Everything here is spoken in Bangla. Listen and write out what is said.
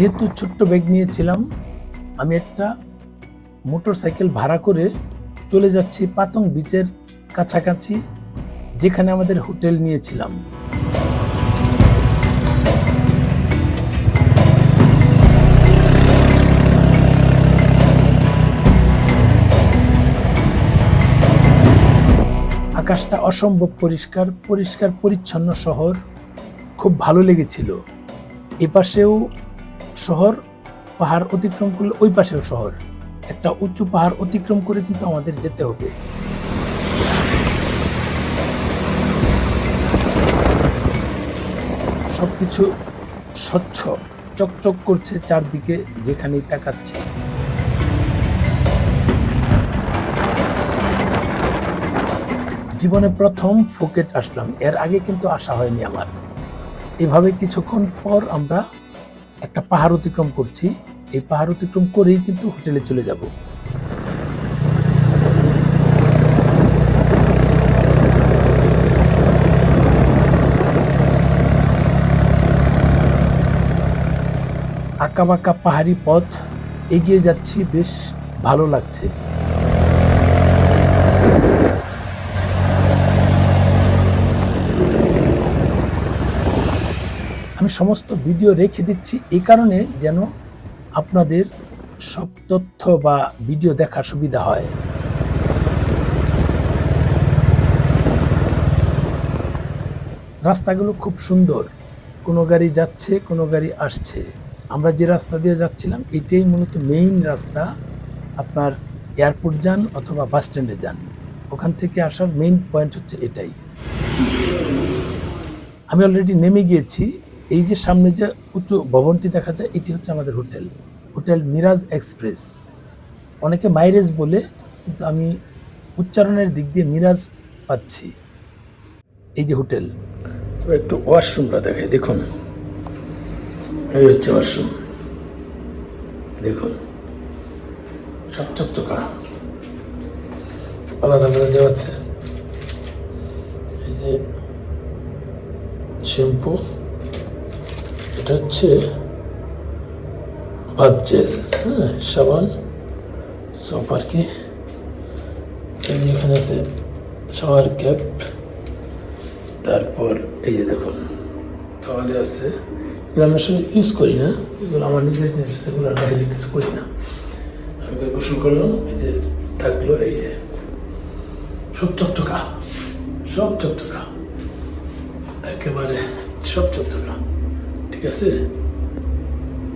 যেহেতু ছোট্ট ব্যাগ নিয়েছিলাম, আমি একটা মোটর সাইকেল ভাড়া করে চলে যাচ্ছি পাতং বিচের কাছাকাছি, যেখানে আমাদের হোটেল নিয়েছিলাম। আকাশটা অসম্ভব পরিষ্কার পরিষ্কার, পরিচ্ছন্ন শহর। খুব ভালো লেগেছিল। এ পাশেও শহর, পাহাড় অতিক্রম করলে ওই পাশেও শহর। একটা উঁচু পাহাড় অতিক্রম করে কিন্তু আমাদের যেতে হবে। সবকিছু স্বচ্ছ, চকচক করছে চারদিকে যেখানেই তাকাচ্ছে। জীবনে প্রথম ফুকেট আসলাম, এর আগে কিন্তু আসা হয়নি আমার। এভাবে কিছুক্ষণ পর আমরা একটা পাহাড় অতিক্রম করছি। এই পাহাড় অতিক্রম করেই কিন্তু হোটেলে চলে যাব। আঁকাবাঁকা পাহাড়ি পথ এগিয়ে যাচ্ছি, বেশ ভালো লাগছে। আমি সমস্ত ভিডিও রেখে দিচ্ছি। এই কারণে যেন আপনাদের সব তথ্য বা ভিডিও দেখার সুবিধা হয়। রাস্তাগুলো খুব সুন্দর। কোনো গাড়ি যাচ্ছে, কোনো গাড়ি আসছে। আমরা যে রাস্তা দিয়ে যাচ্ছিলাম, এটাই মূলত মেইন রাস্তা। আপনার এয়ারপোর্ট যান অথবা বাস স্ট্যান্ডে যান। ওখান থেকে আসার মেইন পয়েন্ট হচ্ছে এটাই। আমি অলরেডি নেমে গিয়েছি। এই যে সামনে যে উঁচু ভবনটি দেখা যায়, এটি হচ্ছে আমাদের হোটেল। Hotel Miraj express. অনেকে মাইরেজ বলে, কিন্তু আমি উচ্চারণের দিক দিয়ে মিরাজ পাচ্ছি। এই যে হোটেল। একটু ওয়াশরুমটা দেখাই, দেখুন। এই হচ্ছে ওয়াশরুম। দেখুন। সব চকচকা। আলাদা আলাদা দেওয়া আছে। এই যে শ্যাম্পু। এটা হচ্ছে ভাত জেল হ্যাঁ সাবান সব আর কি এখানে আছে শাওয়ার ক্যাপ, তারপর এই যে দেখুন, তাহলে আছে, এগুলো আমি আসলে ইউজ করি না, এগুলো আমার নিজের জিনিস আছে এগুলো বাইরে কিছু করি না। আমি গোসল করলাম, এই যে থাকল, এই যে সব চকচকা সব চকচকা, একেবারে সব চকচকা। ঠিক আছে